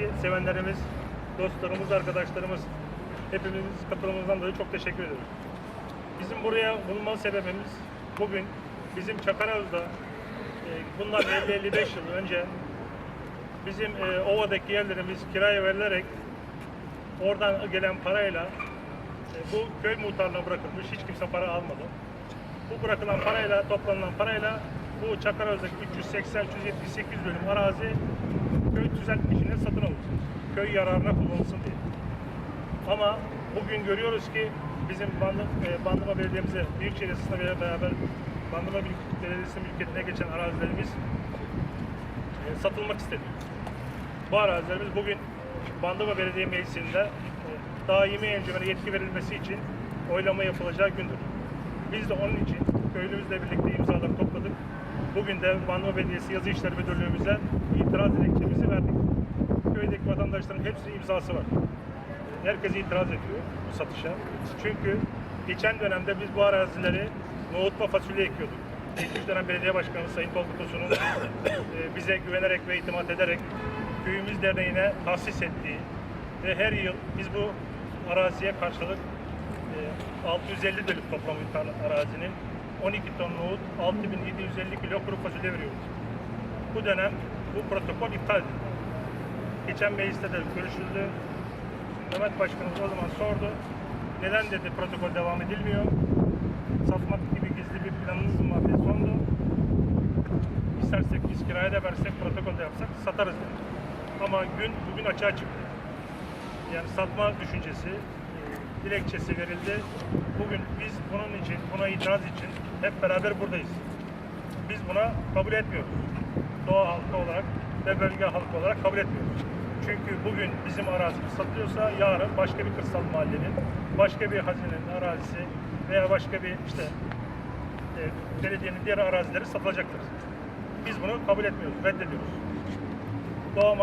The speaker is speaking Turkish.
ki sevenlerimiz, dostlarımız, arkadaşlarımız hepimiz katılımımızdan dolayı çok teşekkür ediyoruz. Bizim buraya bulunma sebebimiz bugün bizim Çakaröz'de e, bundan 50-55 yıl önce bizim e, ovadaki yerlerimiz kiraya verilerek oradan gelen parayla e, bu köy muhtarlığına bırakılmış. Hiç kimse para almadı. Bu bırakılan parayla, toplanılan parayla bu Çakaröz'deki 380, 378 dönüm arazi köy düzeltme işine satın alınsın. Köy yararına kullanılsın diye. Ama bugün görüyoruz ki bizim Bandı, e, Bandırma Belediye'mize, Büyükşehir Yasası'na beraber Bandırma Büyük- Belediyesi mülkiyetine geçen arazilerimiz e, satılmak isteniyor. Bu arazilerimiz bugün Bandırma Belediye Meclisi'nde e, daimi encümene yetki verilmesi için oylama yapılacağı gündür. Biz de onun için köylümüzle birlikte imzalar topladık. Bugün de Bandırma Belediyesi Yazı İşleri Müdürlüğümüze itiraz dilekçemizi vatandaşların hepsinin imzası var. Herkes itiraz ediyor bu satışa. Çünkü geçen dönemde biz bu arazileri nohut ve fasulye ekiyorduk. Geçmiş dönem belediye başkanımız Sayın Tolga e, bize güvenerek ve itimat ederek köyümüz derneğine tahsis ettiği ve her yıl biz bu araziye karşılık e, 650 dönüm toplam arazinin 12 ton nohut, 6750 kilo kuru fasulye veriyoruz. Bu dönem bu protokol iptal edildi. Geçen mecliste de görüşüldü. Mehmet Başkanımız o zaman sordu. Neden dedi protokol devam edilmiyor? Satmak gibi gizli bir planınız mı var diye sordu. İstersek biz kiraya da versek, protokol de yapsak satarız dedi. Ama gün bugün açığa çıktı. Yani satma düşüncesi, e, dilekçesi verildi. Bugün biz bunun için, buna itiraz için hep beraber buradayız. Biz buna kabul etmiyoruz. Doğa halkı olarak ve bölge halkı olarak kabul etmiyoruz. Çünkü bugün bizim arazimiz satılıyorsa yarın başka bir kırsal mahallenin, başka bir hazinenin arazisi veya başka bir işte e, belediyenin diğer arazileri satılacaktır. Biz bunu kabul etmiyoruz, reddediyoruz. Doğa